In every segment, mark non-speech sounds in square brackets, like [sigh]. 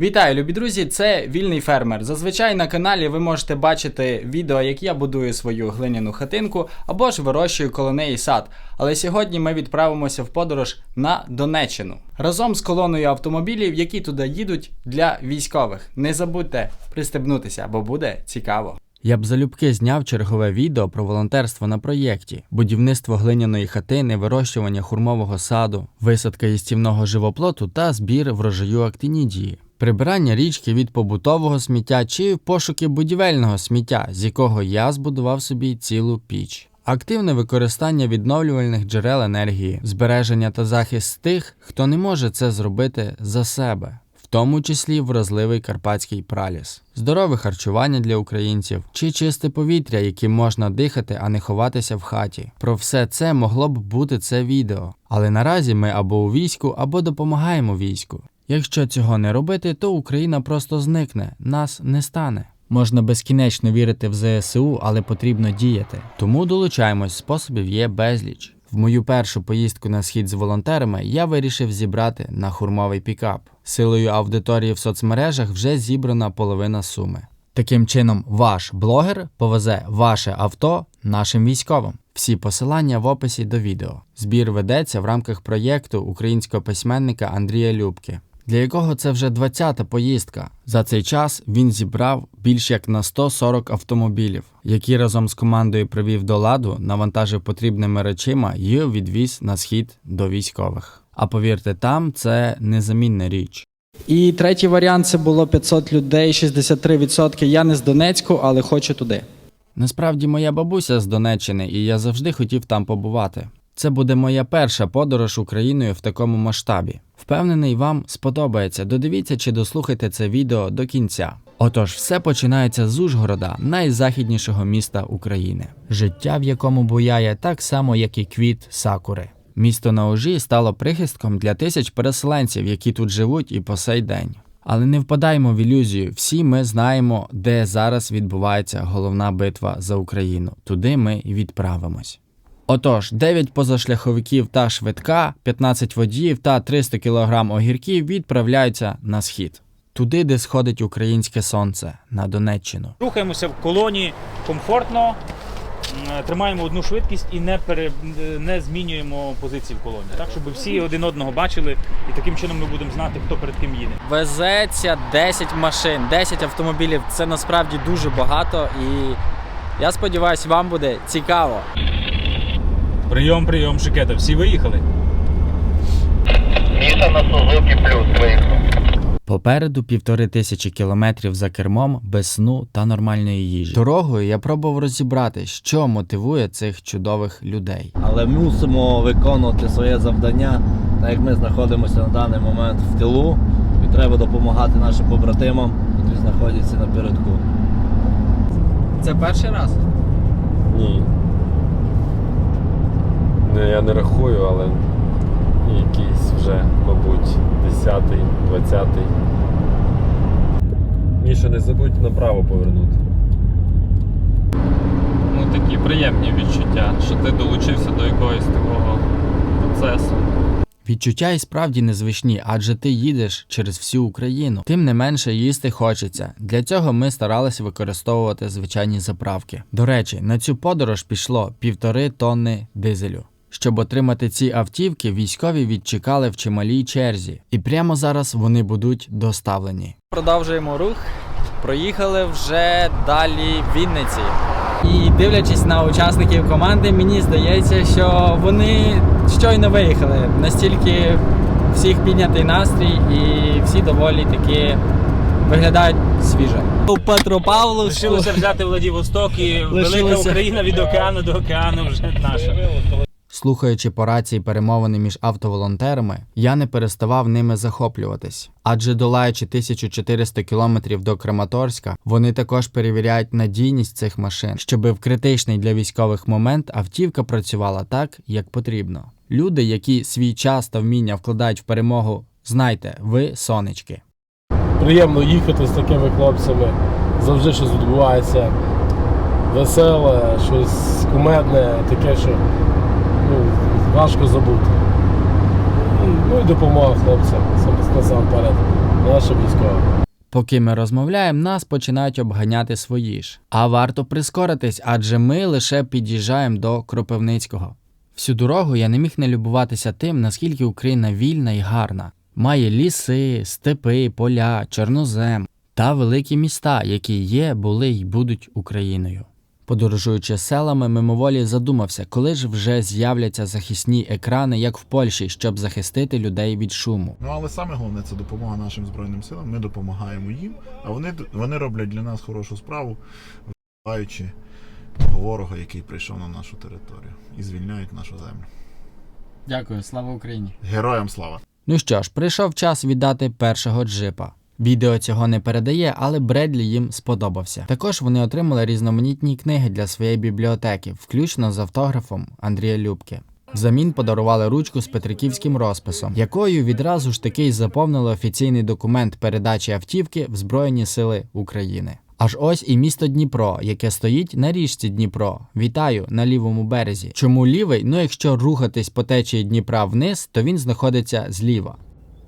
Вітаю, любі друзі! Це вільний фермер. Зазвичай на каналі ви можете бачити відео, як я будую свою глиняну хатинку або ж вирощую коло неї сад. Але сьогодні ми відправимося в подорож на Донеччину разом з колоною автомобілів, які туди їдуть для військових. Не забудьте пристебнутися, бо буде цікаво. Я б залюбки зняв чергове відео про волонтерство на проєкті, будівництво глиняної хатини, вирощування хурмового саду, висадка їстівного живоплоту та збір врожаю актинідії. Прибирання річки від побутового сміття чи пошуки будівельного сміття, з якого я збудував собі цілу піч. Активне використання відновлювальних джерел енергії, збереження та захист тих, хто не може це зробити за себе, в тому числі вразливий карпатський праліс, здорове харчування для українців чи чисте повітря, яким можна дихати, а не ховатися в хаті. Про все це могло б бути це відео. Але наразі ми або у війську, або допомагаємо війську. Якщо цього не робити, то Україна просто зникне, нас не стане. Можна безкінечно вірити в ЗСУ, але потрібно діяти. Тому долучаємось, способів є безліч. В мою першу поїздку на схід з волонтерами я вирішив зібрати на хурмовий пікап. Силою аудиторії в соцмережах вже зібрана половина суми. Таким чином, ваш блогер повезе ваше авто нашим військовим. Всі посилання в описі до відео. Збір ведеться в рамках проєкту українського письменника Андрія Любки, для якого це вже 20-та поїздка. За цей час він зібрав більш як на 140 автомобілів, які разом з командою привів до ладу, навантажив потрібними речима і відвіз на схід до військових. А повірте, там це незамінна річ. І третій варіант це було 500 людей, 63%. Я не з Донецьку, але хочу туди. Насправді моя бабуся з Донеччини, і я завжди хотів там побувати. Це буде моя перша подорож Україною в такому масштабі. Впевнений, вам сподобається. Додивіться чи дослухайте це відео до кінця. Отож, все починається з Ужгорода, найзахіднішого міста України, життя в якому буяє так само, як і квіт сакури. Місто на Ужі стало прихистком для тисяч переселенців, які тут живуть і по сей день. Але не впадаймо в ілюзію. Всі ми знаємо, де зараз відбувається головна битва за Україну. Туди ми і відправимось. Отож, 9 позашляховиків та швидка, 15 водіїв та 300 кг огірків відправляються на схід. Туди, де сходить українське сонце, на Донеччину. Рухаємося в колоні комфортно, тримаємо одну швидкість і не, пере, не змінюємо позиції в колоні. Так, щоб всі один одного бачили, і таким чином ми будемо знати, хто перед ким їде. Везеться 10 машин, 10 автомобілів. Це насправді дуже багато, і я сподіваюся, вам буде цікаво. Прийом, прийом, Шикета, всі виїхали. Міша на Сузуки плюс виїхав. Попереду півтори тисячі кілометрів за кермом без сну та нормальної їжі. Дорогою я пробував розібрати, що мотивує цих чудових людей. але мусимо виконувати своє завдання, так як ми знаходимося на даний момент в тилу, і треба допомагати нашим побратимам, які знаходяться напередку. Це перший раз. Ні. Не, я не рахую, але якийсь вже, мабуть, 10-й, 20-й. Міша, не забудь направо повернути. ну, такі приємні відчуття, що ти долучився до якогось такого процесу. Відчуття і справді незвичні, адже ти їдеш через всю Україну. Тим не менше їсти хочеться. Для цього ми старалися використовувати звичайні заправки. До речі, на цю подорож пішло півтори тонни дизелю. Щоб отримати ці автівки, військові відчекали в чималій черзі, і прямо зараз вони будуть доставлені. Продовжуємо рух. Проїхали вже далі в Вінниці. І дивлячись на учасників команди, мені здається, що вони щойно виїхали. Настільки всіх піднятий настрій, і всі доволі таки виглядають свіжо. У Петропавловську Лишилося взяти Владивосток і велика Україна від океану до океану вже наша. Слухаючи по рації перемовини між автоволонтерами, я не переставав ними захоплюватись. Адже долаючи 1400 кілометрів до Краматорська, вони також перевіряють надійність цих машин, щоби в критичний для військових момент автівка працювала так, як потрібно. Люди, які свій час та вміння вкладають в перемогу, знайте, ви сонечки. приємно їхати з такими хлопцями. Завжди щось відбувається веселе, щось кумедне, таке, що ну, важко забути. Ну і допомога хлопцям сам- насамперед. наша військова. Поки ми розмовляємо, нас починають обганяти свої ж. А варто прискоритись, адже ми лише під'їжджаємо до Кропивницького. Всю дорогу я не міг не любуватися тим, наскільки Україна вільна і гарна. Має ліси, степи, поля, чорнозем та великі міста, які є, були й будуть Україною. Подорожуючи селами, мимоволі задумався, коли ж вже з'являться захисні екрани, як в Польщі, щоб захистити людей від шуму. Ну але саме головне це допомога нашим збройним силам. Ми допомагаємо їм, а вони, вони роблять для нас хорошу справу, вбиваючи ворога, який прийшов на нашу територію, і звільняють нашу землю. Дякую, слава Україні! Героям слава! Ну що ж, прийшов час віддати першого джипа. Відео цього не передає, але Бредлі їм сподобався. Також вони отримали різноманітні книги для своєї бібліотеки, включно з автографом Андрія Любки. Взамін подарували ручку з петриківським розписом, якою відразу ж таки й заповнили офіційний документ передачі автівки в Збройні Сили України. Аж ось і місто Дніпро, яке стоїть на річці Дніпро. Вітаю на лівому березі. Чому лівий? Ну якщо рухатись по течії Дніпра вниз, то він знаходиться зліва.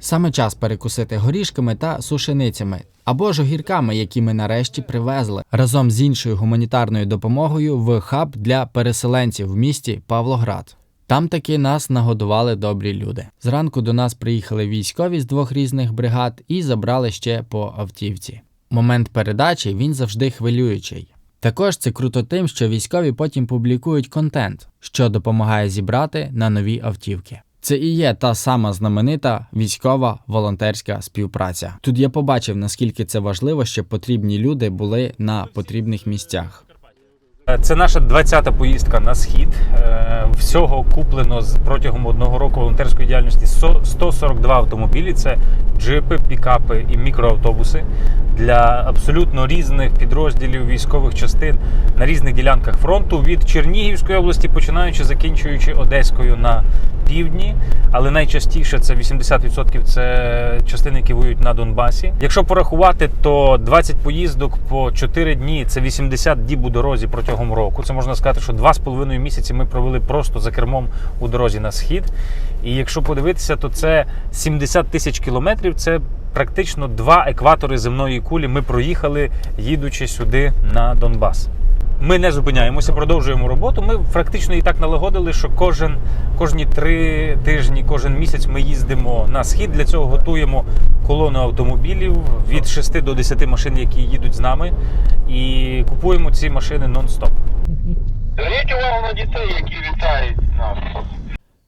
Саме час перекусити горішками та сушеницями або ж огірками, які ми нарешті привезли разом з іншою гуманітарною допомогою в хаб для переселенців в місті Павлоград. Там таки нас нагодували добрі люди. Зранку до нас приїхали військові з двох різних бригад і забрали ще по автівці. Момент передачі він завжди хвилюючий. Також це круто тим, що військові потім публікують контент, що допомагає зібрати на нові автівки. Це і є та сама знаменита військова волонтерська співпраця. Тут я побачив, наскільки це важливо, щоб потрібні люди були на потрібних місцях. Це наша 20-та поїздка на схід. Е, Всього куплено протягом одного року волонтерської діяльності со- 142 автомобілі. Це джипи, пікапи і мікроавтобуси для абсолютно різних підрозділів військових частин на різних ділянках фронту від Чернігівської області, починаючи закінчуючи Одеською на півдні. Але найчастіше це 80% це частини, які воюють на Донбасі. Якщо порахувати, то 20 поїздок по 4 дні це 80 діб у дорозі протягом року. Це можна сказати, що 2,5 місяці ми провели просто за кермом у дорозі на схід. І якщо подивитися, то це 70 тисяч кілометрів. Це практично два екватори земної кулі. Ми проїхали, їдучи сюди на Донбас. Ми не зупиняємося, продовжуємо роботу. Ми практично і так налагодили, що кожен, кожні три тижні, кожен місяць ми їздимо на схід. Для цього готуємо колону автомобілів від 6 до 10 машин, які їдуть з нами, і купуємо ці машини нон-стоп. Зверніть увагу на дітей, які вітають нас.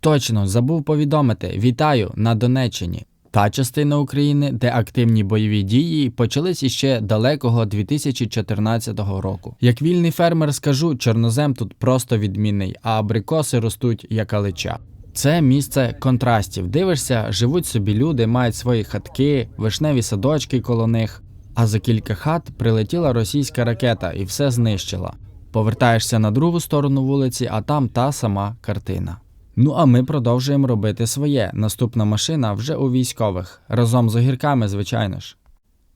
Точно забув повідомити: вітаю на Донеччині. Та частина України, де активні бойові дії почались іще далекого 2014 року. Як вільний фермер скажу, чорнозем тут просто відмінний, а абрикоси ростуть як алича. Це місце контрастів. Дивишся, живуть собі люди, мають свої хатки, вишневі садочки коло них. А за кілька хат прилетіла російська ракета і все знищила. Повертаєшся на другу сторону вулиці, а там та сама картина. Ну а ми продовжуємо робити своє. Наступна машина вже у військових, разом з огірками, звичайно ж.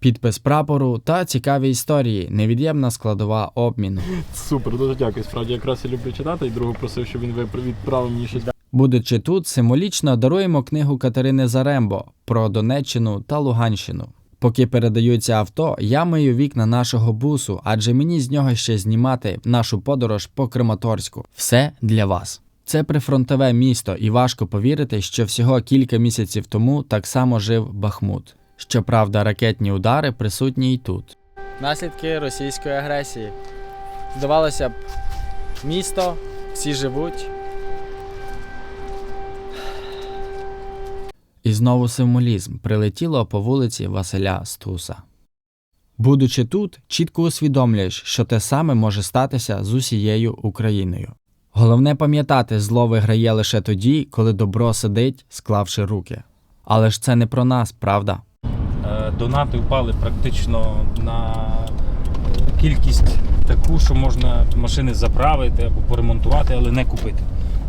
Підпис прапору та цікаві історії, невід'ємна складова обміну. Супер, дуже дякую. Справді якраз і люблю читати, і другу просив, щоб він відправив мені щось. Будучи тут, символічно даруємо книгу Катерини Зарембо про Донеччину та Луганщину. Поки передаються авто, я мию вікна нашого бусу, адже мені з нього ще знімати нашу подорож по Краматорську. Все для вас. Це прифронтове місто, і важко повірити, що всього кілька місяців тому так само жив Бахмут. Щоправда, ракетні удари присутні й тут. Наслідки російської агресії. Здавалося б, місто, всі живуть, І знову символізм прилетіло по вулиці Василя Стуса. Будучи тут, чітко усвідомлюєш, що те саме може статися з усією Україною. Головне пам'ятати, зло виграє лише тоді, коли добро сидить, склавши руки. Але ж це не про нас, правда? Е, Донати впали практично на кількість таку, що можна машини заправити або поремонтувати, але не купити.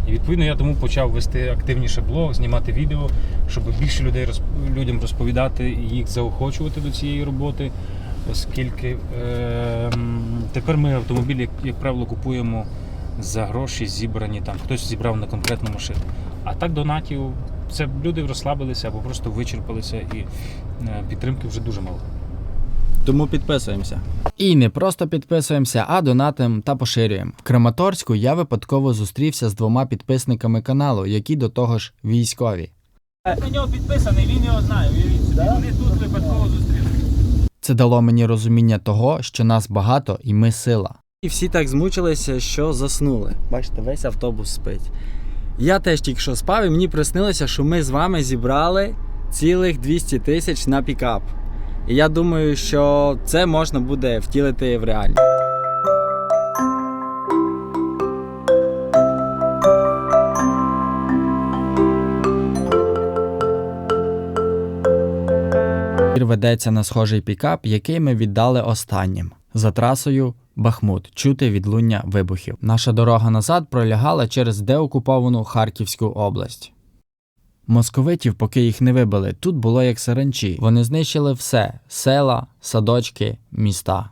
І відповідно я тому почав вести активніше блог, знімати відео, щоб більше людей людям розповідати і їх заохочувати до цієї роботи, оскільки е, тепер ми автомобілі, як, як правило, купуємо за гроші, зібрані там. Хтось зібрав на конкретну машину. А так донатів це люди розслабилися або просто вичерпалися, і е, підтримки вже дуже мало. Тому підписуємося. І не просто підписуємося, а донатим та поширюємо. В Краматорську я випадково зустрівся з двома підписниками каналу, які до того ж військові. На нього підписаний, він його знає. Вони тут випадково зустрілися. Це дало мені розуміння того, що нас багато і ми сила. І всі так змучилися, що заснули. Бачите, весь автобус спить. Я теж тільки що спав, і мені приснилося, що ми з вами зібрали цілих 200 тисяч на пікап. І я думаю, що це можна буде втілити в реальність. Ведеться на схожий пікап, який ми віддали останнім. За трасою Бахмут, чути відлуння вибухів. Наша дорога назад пролягала через деокуповану Харківську область. Московитів, поки їх не вибили, тут було як саранчі. Вони знищили все села, садочки, міста.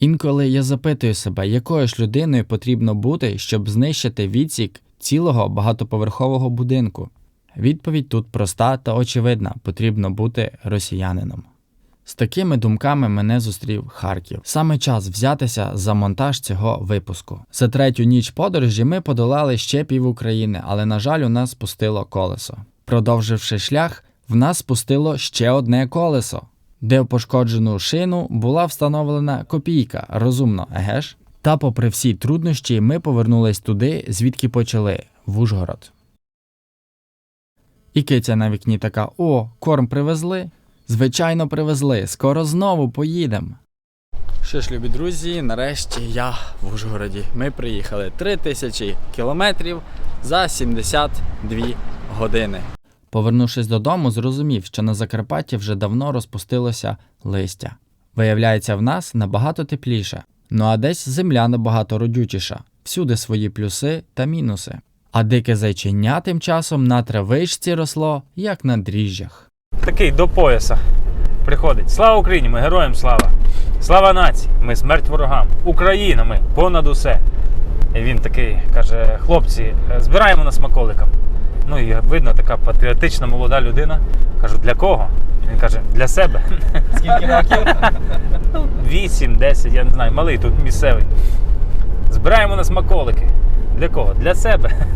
Інколи я запитую себе, якою ж людиною потрібно бути, щоб знищити відсік цілого багатоповерхового будинку. Відповідь тут проста та очевидна: потрібно бути росіянином. З такими думками мене зустрів Харків. Саме час взятися за монтаж цього випуску. За третю ніч подорожі ми подолали ще пів України, але на жаль, у нас спустило колесо. Продовживши шлях, в нас спустило ще одне колесо, де в пошкоджену шину була встановлена копійка. Розумно, еге ж? Та, попри всі труднощі, ми повернулись туди, звідки почали в Ужгород. І киця на вікні така: О, корм привезли? Звичайно, привезли. Скоро знову поїдемо. Що ж, любі друзі, нарешті я в Ужгороді. Ми приїхали 3000 кілометрів за 72 години. Повернувшись додому, зрозумів, що на Закарпатті вже давно розпустилося листя. Виявляється, в нас набагато тепліше. Ну а десь земля набагато родючіша, всюди свої плюси та мінуси. А дике зайчиня тим часом на травичці росло, як на дріжджах. Такий до пояса приходить. Слава Україні! Ми героям слава! Слава нації! Ми смерть ворогам! Україна ми понад усе! І він такий каже: хлопці, збираємо на смаколикам. Ну і видно, така патріотична молода людина. Кажу, для кого? Він каже, для себе. [laughs] Скільки років? [laughs] Ну, 8-10, я не знаю, малий тут місцевий. Збираємо на смаколики. Для кого? Для себе. [laughs]